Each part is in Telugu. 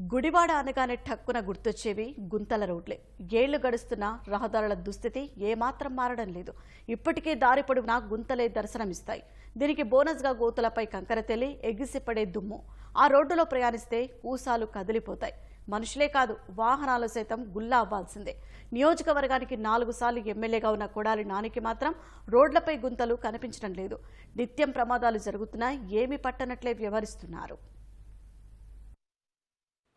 గుడివాడ అనగానే ఠక్కున గుర్తొచ్చేవి గుంతల రోడ్లే. ఏళ్ళు గడుస్తున్న రహదారుల దుస్థితి ఏమాత్రం మారడం లేదు. ఇప్పటికే దారి పొడవునా గుంతలే దర్శనమిస్తాయి. దీనికి బోనస్గా గోతులపై కంకర తెలి ఎగిసిపడే దుమ్ము. ఆ రోడ్డులో ప్రయాణిస్తే ఊసాలు కదిలిపోతాయి. మనుషులే కాదు వాహనాలు సైతం గుల్లా అవ్వాల్సిందే. నియోజకవర్గానికి నాలుగు సార్లు ఎమ్మెల్యేగా ఉన్న కొడాలి నానికి మాత్రం రోడ్లపై గుంతలు కనిపించడం లేదు. నిత్యం ప్రమాదాలు జరుగుతున్నా ఏమీ పట్టనట్లే వ్యవహరిస్తున్నారు.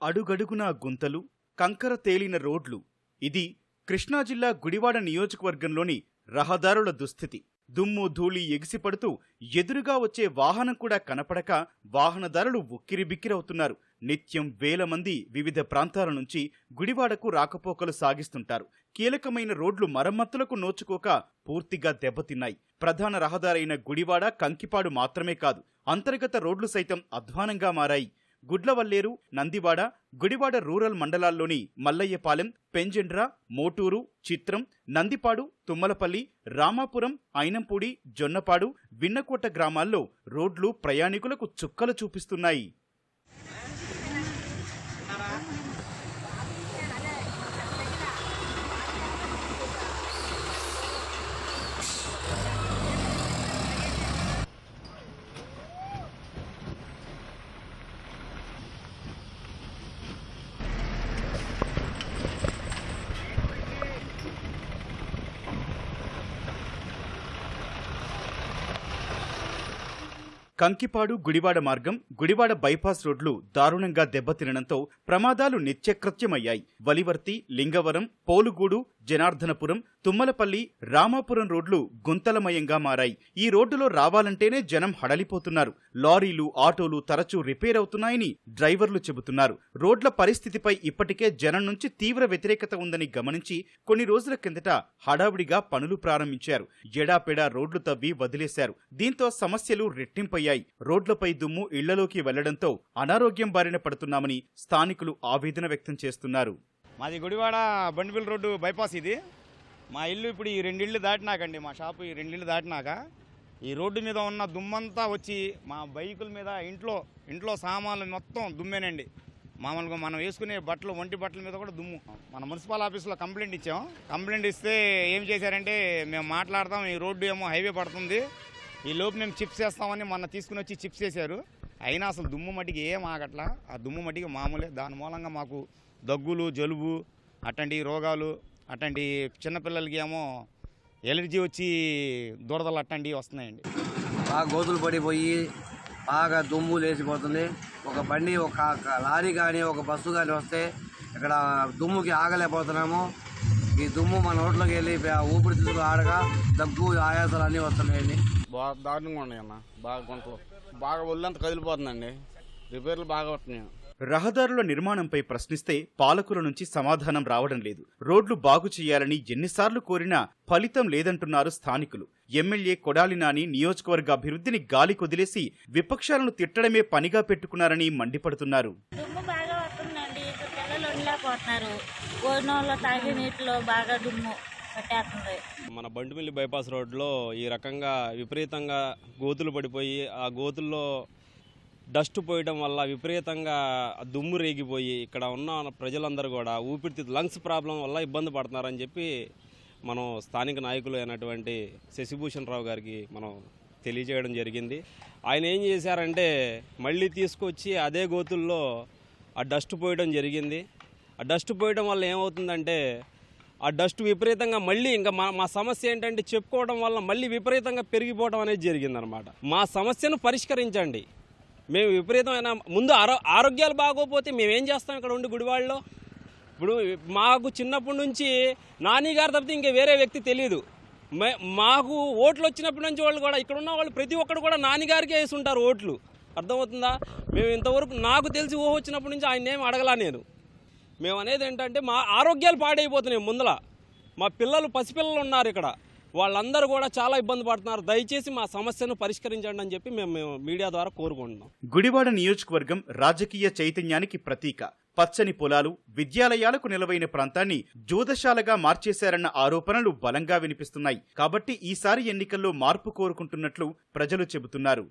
అడుగడుగునా గుంతలు కంకర తేలిన రోడ్లు. ఇది కృష్ణా జిల్లా గుడివాడ నియోజకవర్గంలోని రహదారుల దుస్థితి. దుమ్ము ధూళి ఎగిసిపడుతూ ఎదురుగా వచ్చే వాహనం కూడా కనపడక వాహనదారులు ఉక్కిరిబిక్కిరవుతున్నారు. నిత్యం వేల మంది వివిధ ప్రాంతాల నుంచి గుడివాడకు రాకపోకలు సాగిస్తుంటారు. కీలకమైన రోడ్లు మరమ్మతులకు నోచుకోక పూర్తిగా దెబ్బతిన్నాయి. ప్రధాన రహదారైన గుడివాడ కంకిపాడు మాత్రమే కాదు అంతర్గత రోడ్లు సైతం అధ్వానంగా మారాయి. గుడ్లవల్లేరు నందివాడ గుడివాడ రూరల్ మండలాల్లోని మల్లయ్యపాలెం పెంజెండ్ర మోటూరు చిత్రం నందిపాడు తుమ్మలపల్లి రామాపురం ఐనంపూడి జొన్నపాడు విన్నకోట గ్రామాల్లో రోడ్లు ప్రయాణికులకు చుక్కలు చూపిస్తున్నాయి. కంకిపాడు గుడివాడ మార్గం గుడివాడ బైపాస్ రోడ్లు దారుణంగా దెబ్బతినడంతో ప్రమాదాలు నిత్యకృత్యమయ్యాయి. వలివర్తి లింగవరం పోలుగూడు జనార్దనపురం తుమ్మలపల్లి రామాపురం రోడ్లు గుంతలమయంగా మారాయి. ఈ రోడ్డులో రావాలంటేనే జనం హడలిపోతున్నారు. లారీలు ఆటోలు తరచూ రిపేర్ అవుతున్నాయని డ్రైవర్లు చెబుతున్నారు. రోడ్ల పరిస్థితిపై ఇప్పటికే జనం నుంచి తీవ్ర వ్యతిరేకత ఉందని గమనించి కొన్ని రోజుల కిందట హడావిడిగా పనులు ప్రారంభించారు. ఎడాపెడా రోడ్లు తవ్వి వదిలేశారు. దీంతో సమస్యలు రెట్టింపయ్యాయి. రోడ్లపై దుమ్ము ఇళ్ళలోకి వెళ్ళడంతో అనారోగ్యం బారిన పడుతున్నామని స్థానికులు ఆవేదన వ్యక్తం చేస్తున్నారు. మాది గుడివాడ బండిపిల్ రోడ్డు బైపాస్ ఇది. మా ఇల్లు ఇప్పుడు ఈ రెండిళ్ళు దాటినాకండి. మా షాపు ఈ రెండిళ్ళు దాటినాక ఈ రోడ్డు మీద ఉన్న దుమ్మంతా వచ్చి మా బైకుల మీద ఇంట్లో ఇంట్లో సామాన్లు మొత్తం దుమ్మేనండి. మామూలుగా మనం వేసుకునే బట్టలు ఒంటి బట్టల మీద కూడా దుమ్ము. మన మున్సిపల్ ఆఫీస్లో కంప్లైంట్ ఇచ్చాం. కంప్లైంట్ ఇస్తే ఏం చేశారంటే మేము మాట్లాడతాం ఈ రోడ్డు ఏమో హైవే పడుతుంది. ఈ లోపు మేము చిప్స్ వేస్తామని మొన్న తీసుకుని వచ్చి చిప్స్ వేశారు. అయినా అసలు దుమ్ము మట్టికి ఏం ఆగట్లా? ఆ దుమ్ము మట్టికి మామూలే. దాని మూలంగా మాకు దగ్గులు జలుబు అట్లాంటి రోగాలు అట్లాంటి చిన్నపిల్లలకి ఏమో ఎలర్జీ వచ్చి దురదలు అట్టండి వస్తున్నాయండి. బాగా గోతులు పడిపోయి బాగా దుమ్ము లేచిపోతుంది. ఒక బండి ఒక లారీ కానీ ఒక బస్సు కానీ వస్తే ఇక్కడ దుమ్ముకి ఆగలేకపోతున్నాము. ఈ దుమ్ము మన రోడ్లోకి వెళ్ళి ఊపిరితిత్తులు ఆడగా దగ్గు ఆయాసాలు అన్నీ వస్తున్నాయండి బాగా దారుణంగా ఉన్నాయి అన్న. బాగా గుంటలు బాగా ఒళ్ళంతా కదిలిపోతుందండి. రిపేర్లు బాగా వస్తున్నాయి. రహదారుల నిర్మాణంపై ప్రశ్నిస్తే పాలకుల నుంచి సమాధానం రావడం లేదు. రోడ్లు బాగు చేయాలని ఎన్నిసార్లు కోరినా ఫలితం లేదంటున్నారు స్థానికులు. ఎమ్మెల్యే కొడాలి నాని నియోజకవర్గ అభివృద్ధిని గాలి కొదిలేసి విపక్షాలను తిట్టడమే పనిగా పెట్టుకున్నారని మండిపడుతున్నారు దుమ్ము బాగా వస్తుందండి ఇక్కడ పిల్లలు భోజనంలో తాగే నీటిలో బాగా దుమ్ము పట్టేస్తుంది. మన బండిమిల్లి బైపాస్ రోడ్లో ఈ రకంగా విపరీతంగా గోతులు పడిపోయి ఆ గోతుల్లో డస్ట్ పోయడం వల్ల విపరీతంగా దుమ్ము రేగిపోయి ఇక్కడ ఉన్న ప్రజలందరూ కూడా ఊపిరితిత్తు లంగ్స్ ప్రాబ్లం వల్ల ఇబ్బంది పడుతున్నారని చెప్పి మనం స్థానిక నాయకులు అయినటువంటి శశిభూషణ్ రావు గారికి మనం తెలియజేయడం జరిగింది. ఆయన ఏం చేశారంటే మళ్ళీ తీసుకొచ్చి అదే గోతుల్లో ఆ డస్ట్ పోయడం జరిగింది. ఆ డస్ట్ పోయడం వల్ల ఏమవుతుందంటే ఆ డస్ట్ విపరీతంగా మళ్ళీ ఇంకా మా మా సమస్య ఏంటంటే చెప్పుకోవడం వల్ల మళ్ళీ విపరీతంగా పెరిగిపోవడం అనేది జరిగిందనమాట మా సమస్యను పరిష్కరించండి. మేము విపరీతమైన ముందు ఆరో ఆరోగ్యాలు బాగోపోతే మేమేం చేస్తాం ఇక్కడ ఉండి గుడివాళ్ళలో? ఇప్పుడు మాకు చిన్నప్పటి నుంచి నాని గారు తప్పితే ఇంకా వేరే వ్యక్తి తెలియదు మే మాకు ఓట్లు వచ్చినప్పటి నుంచి వాళ్ళు కూడా ఇక్కడ ఉన్న వాళ్ళు ప్రతి ఒక్కరు కూడా నానిగారికే వేసి ఉంటారు ఓట్లు. అర్థమవుతుందా? మేము ఇంతవరకు నాకు తెలిసి ఊహ వచ్చినప్పటి నుంచి ఆయన ఏం అడగలా నేను. మేము అనేది ఏంటంటే మా ఆరోగ్యాలు పాడైపోతున్నాయి ముందల. మా పిల్లలు పసిపిల్లలు ఉన్నారు ఇక్కడ. వాళ్ళందరూ కూడా చాలా ఇబ్బంది పడుతున్నారు. దయచేసి మా సమస్యను పరిష్కరించండి అని చెప్పి మేము మేము మీడియా ద్వారా కోరుకుంటున్నాం. గుడివాడ నియోజకవర్గం రాజకీయ చైతన్యానికి ప్రతీక. పచ్చని పొలాలు విద్యాలయాలకు నిలవైన ప్రాంతాన్ని జూదశాలగా మార్చేశారన్న ఆరోపణలు బలంగా వినిపిస్తున్నాయి. కాబట్టి ఈసారి ఎన్నికల్లో మార్పు కోరుకుంటున్నట్లు ప్రజలు చెబుతున్నారు.